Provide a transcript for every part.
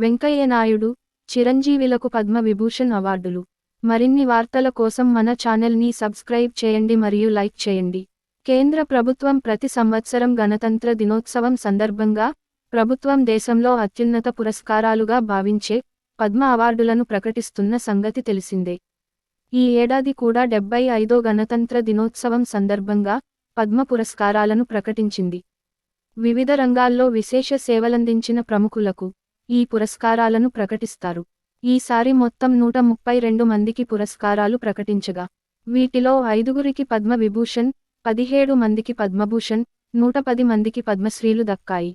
వెంకయ్య నాయుడు చిరంజీవిలకు పద్మ విభూషణ్ అవార్డులు. మరిన్ని వార్తల కోసం మన ఛానల్ని సబ్స్క్రైబ్ చేయండి మరియు లైక్ చేయండి. కేంద్ర ప్రభుత్వం ప్రతి సంవత్సరం గణతంత్ర దినోత్సవం సందర్భంగా ప్రభుత్వం దేశంలో అత్యున్నత పురస్కారాలుగా భావించే పద్మ అవార్డులను ప్రకటిస్తున్న సంగతి తెలిసిందే. ఈ ఏడాది కూడా డెబ్బై ఐదో గణతంత్ర దినోత్సవం సందర్భంగా పద్మ పురస్కారాలను ప్రకటించింది. వివిధ రంగాల్లో విశేష సేవలందించిన ప్రముఖులకు ఈ పురస్కారాలను ప్రకటిస్తారు. ఈసారి మొత్తం నూట ముప్పై రెండు మందికి పురస్కారాలు ప్రకటించగా వీటిలో ఐదుగురికి పద్మ విభూషణ్ పదిహేడు మందికి పద్మభూషణ్ నూట పది మందికి పద్మశ్రీలు దక్కాయి.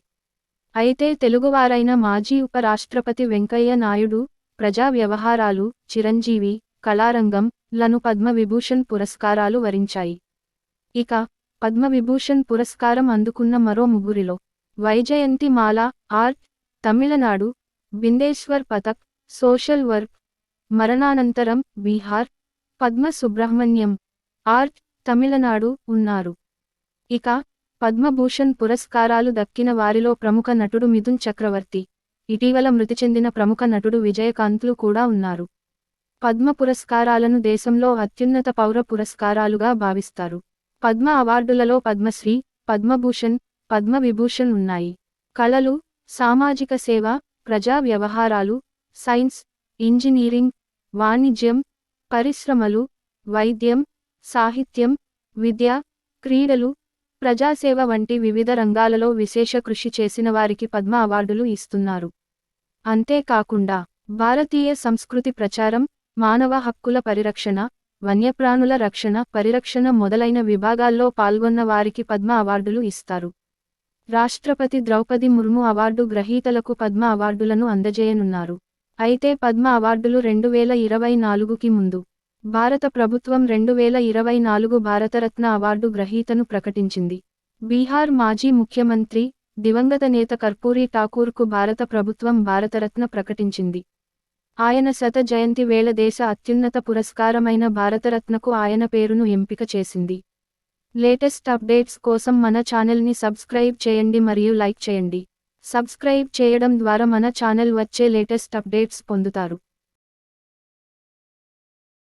అయితే తెలుగువారైన మాజీ ఉపరాష్ట్రపతి వెంకయ్య నాయుడు ప్రజా వ్యవహారాలు చిరంజీవి కళారంగం లను పద్మవిభూషణ్ పురస్కారాలు వరించాయి. ఇక పద్మవిభూషణ్ పురస్కారం అందుకున్న మరో ముగ్గురిలో Vyjayanthi Mala art Tamil Nadu Bindeshwar Pathak social work మరణానంతరం బీహార్ పద్మ సుబ్రహ్మణ్యం ఆర్ట్ తమిళనాడు ఉన్నారు. ఇక పద్మభూషణ్ పురస్కారాలు దక్కిన వారిలో ప్రముఖ నటుడు మిథున్ చక్రవర్తి. ఇటీవల మృతి చెందిన ప్రముఖ నటుడు విజయకాంత్లు కూడా ఉన్నారు. పద్మ పురస్కారాలను దేశంలో అత్యున్నత పౌర పురస్కారాలుగా భావిస్తారు. పద్మ అవార్డులలో పద్మశ్రీ పద్మభూషణ్ పద్మ విభూషణ్ ఉన్నాయి. కళలు సామాజిక సేవ ప్రజా వ్యవహారాలు సైన్స్ ఇంజనీరింగ్ వాణిజ్యం పరిశ్రమలు వైద్యం సాహిత్యం విద్య క్రీడలు ప్రజాసేవ వంటి వివిధ రంగాలలో విశేష కృషి చేసిన వారికి పద్మ అవార్డులు ఇస్తున్నారు. అంతేకాకుండా భారతీయ సంస్కృతి ప్రచారం మానవ హక్కుల పరిరక్షణ వన్యప్రాణుల రక్షణ పరిరక్షణ మొదలైన విభాగాల్లో పాల్గొన్న వారికి పద్మ అవార్డులు ఇస్తారు. రాష్ట్రపతి ద్రౌపది ముర్ము అవార్డు గ్రహీతలకు పద్మ అవార్డులను అందజేయనున్నారు. అయితే పద్మ అవార్డులు రెండు వేల ఇరవై నాలుగుకి ముందు. భారత ప్రభుత్వం రెండు వేల ఇరవై నాలుగు భారతరత్న అవార్డు గ్రహీతను ప్రకటించింది. బీహార్ మాజీ ముఖ్యమంత్రి దివంగత నేత కర్పూరి ఠాకూర్కు భారత ప్రభుత్వం భారతరత్న ప్రకటించింది. ఆయన శత జయంతి వేళ దేశ అత్యున్నత పురస్కారమైన భారతరత్నకు ఆయన పేరును ఎంపిక చేసింది. లేటెస్ట్ అప్డేట్స్ కోసం మన ఛానల్ని సబ్స్క్రైబ్ చేయండి మరియు లైక్ చేయండి. సబ్స్క్రైబ్ చేయడం ద్వారా మన ఛానల్ వచ్చే లేటెస్ట్ అప్డేట్స్ పొందుతారు.